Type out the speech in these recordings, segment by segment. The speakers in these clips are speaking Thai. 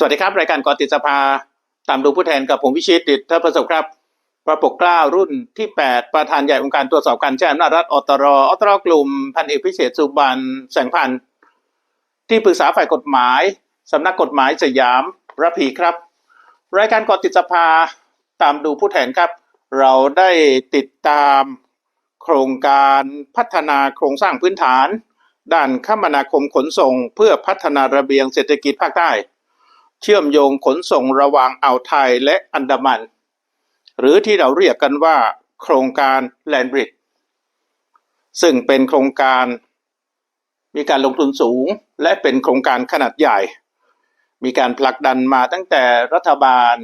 สวัสดีครับ รายการกอติดสภา ตามดูผู้แทนกับผมวิชิตดิตทัพประสบครับประปกกล้ารุ่นที่ 8 ประธานใหญ่องค์การตรวจสอบการใช้อำนาจรัฐอตรอตรกลุ่ม พันเอกพิเศษสุบันแสงพันธ์ที่ปรึกษาฝ่ายกฎหมาย สำนักกฎหมายสยามระพีครับ รายการกอติดสภาตามดูผู้แทนครับ เราได้ติดตามโครงการพัฒนาโครงสร้างพื้นฐาน ด้านคมนาคมขนส่ง เพื่อพัฒนาระเบียงเศรษฐกิจภาคใต้ เชื่อมโยงขนส่งระหว่างอ่าวไทยและอันดามัน หรือที่เราเรียกกันว่า โครงการแลนบริดซึ่งเป็นโครงการมีการลงทุนสูงและเป็นโครงการขนาดใหญ่ มีการผลักดันมาตั้งแต่รัฐบาล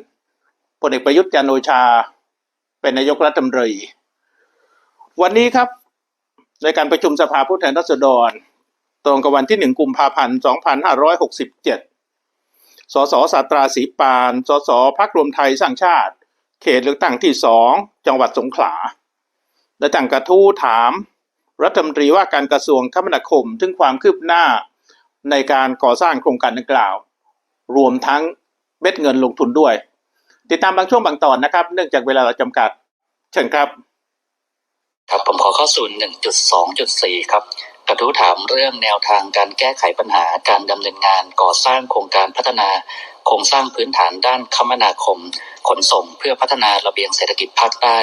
พลเอกประยุทธ์จันโอชา เป็นนายกรัฐมนตรี วันนี้ครับในการประชุมสภาผู้แทนราษฎร ตรงกับวันที่ 1 กุมภาพันธ์ 2567 สสสาตราศรีปาน สสพักรวมไทยสร้างชาติ เขตเลือกตั้งที่สองจังหวัดสงขลา และตั้งกระทู้ถาม รัฐมนตรีว่าการกระทรวงคมนาคมถึงความคืบหน้าในการก่อสร้างโครงการดังกล่าว รวมทั้งเม็ดเงินลงทุนด้วย ติดตามบางช่วงบางตอนนะครับ เนื่องจากเวลาเราจำกัด เชิญครับ ครับผมขอเข้าสู่ 1.2.4 ครับ กระทู้ถามเรื่องแนวทางการแก้ไขปัญหาการดำเนินงานก่อสร้างโครงการพัฒนาโครงสร้างพื้นฐานด้านคมนาคม ขนส่งเพื่อพัฒนาระเบียงเศรษฐกิจภาคใต้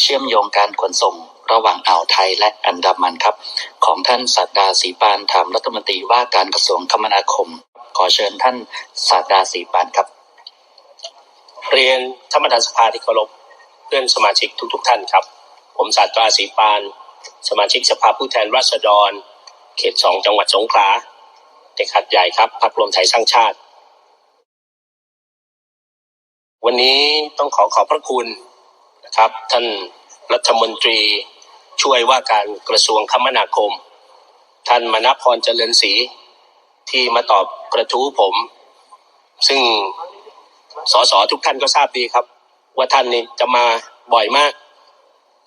เชื่อมโยงการขนส่งระหว่างอ่าวไทยและอันดามันครับ ของท่านสัตดาศรีปานถามรัฐมนตรีว่าการกระทรวงคมนาคม ขอเชิญท่านสัตดาศรีปานครับ เรียนท่านประธานสภาที่เคารพเพื่อนสมาชิกทุก ๆทท่านครับ ผมศาสตราศรีปาน สมาชิกสภาผู้แทนราษฎร เขตสองจังหวัดสงขลาเด็กขัดใหญ่ครับพรรครวมไทยสร้างชาติ วันนี้ต้องขอขอบพระคุณนะครับ ท่านรัฐมนตรีช่วยว่าการกระทรวงคมนาคม ท่านมณพรเจริญศรีที่มาตอบกระทู้ผม ซึ่งสสทุกท่านก็ทราบดีครับ ว่าท่านนี่จะมาบ่อยมาก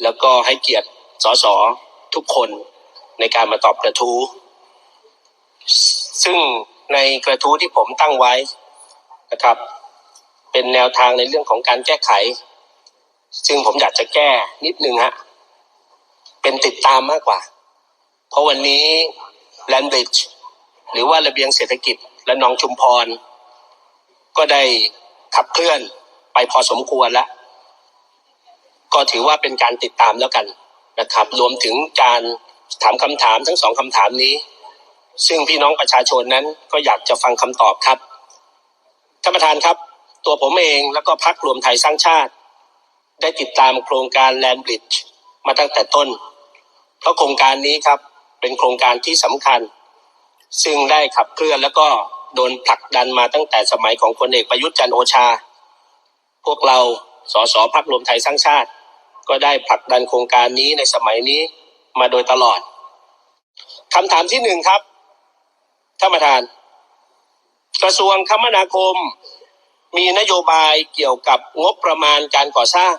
แล้วก็ให้เกียรติ สสทุกคนในการมาตอบกระทู้ ซึ่งในกระทู้ที่ผมตั้งไว้นะครับ เป็นแนวทางในเรื่องของการแก้ไข ซึ่งผมอยากจะแก้นิดนึงฮะเป็นติดตามมากกว่า เพราะวันนี้แลนบริดจ์หรือว่าระเบียงเศรษฐกิจและนองชุมพร ก็ได้ขับเคลื่อนไปพอสมควรแล้ว ก็ถือว่าเป็นการติดตามแล้วกัน นะครับ รวมถึงการถามคำถามทั้งสองคำถามนี้ ซึ่งพี่น้องประชาชนนั้นก็อยากจะฟังคำตอบครับท่านประธานครับ ตัวผมเองแล้วก็พักรวมไทยสร้างชาติ ได้ติดตามโครงการแลนบริดจ์มาตั้งแต่ต้น เพราะโครงการนี้ครับเป็นโครงการที่สำคัญ ซึ่งได้ขับเคลื่อนแล้วก็โดนผลักดันมาตั้งแต่สมัยของพลเอกประยุทธ์จันโอชา พวกเราสสพักรวมไทยสร้างชาติ ก็ได้ผลักดันโครงการนี้ในสมัยนี้มาโดยตลอดคำถามที่หนึ่งครับท่านประธาน กระทรวงคมนาคม มีนโยบายเกี่ยวกับงบประมาณการก่อสร้าง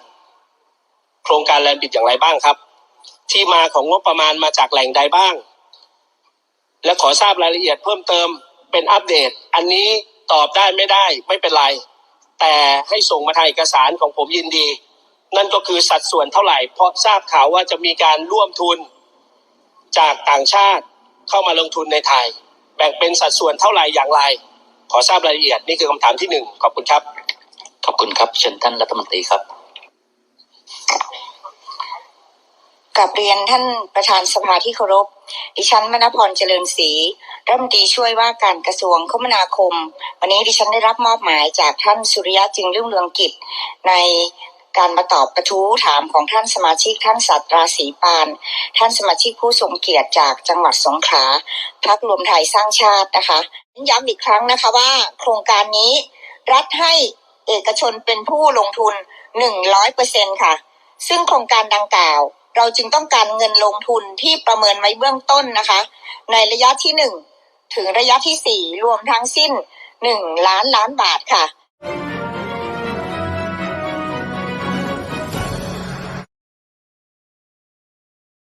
โครงการแลนด์บิดอย่างไรบ้างครับ ที่มาของงบประมาณมาจากแหล่งใดบ้าง และขอทราบรายละเอียดเพิ่มเติมเป็นอัปเดต อันนี้ตอบได้ไม่ได้ไม่เป็นไร แต่ให้ส่งมาทางเอกสารของผมยินดี นั่นก็คือสัดส่วนเท่าไหร่ เพราะทราบข่าวว่าจะมีการร่วมทุนจากต่างชาติเข้ามาลงทุนในไทย แบ่งเป็นสัดส่วนเท่าไหร่อย่างไร ขอทราบรายละเอียดนี่คือคำถามที่หนึ่งขอบคุณครับ ขอบคุณครับเชิญท่านรัฐมนตรีครับกับเรียนท่านประธานสภาที่เคารพ ดิฉันมณพรเจริญศรีรัฐมนตรีช่วยว่าการกระทรวงคมนาคม วันนี้ดิฉันได้รับมอบหมายจากท่านสุริยะจึงรุ่งเรืองกิจ ใน การมาตอบกระทู้ถามของท่านสมาชิกท่านสัตราศรีปาน ท่านสมาชิกผู้ทรงเกียรติจากจังหวัดสงขลาพักรวมไทยสร้างชาตินะคะย้ำอีกครั้งนะคะว่า โครงการนี้รัฐให้เอกชนเป็นผู้ลงทุน 100เปอร์เซ็นค่ะ ซึ่งโครงการดังกล่าว เราจึงต้องการเงินลงทุนที่ประเมินไว้เบื้องต้นนะคะ ในระยะที่หนึ่งถึงระยะที่สี่รวมทั้งสิ้นหนึ่งล้านล้านบาทค่ะ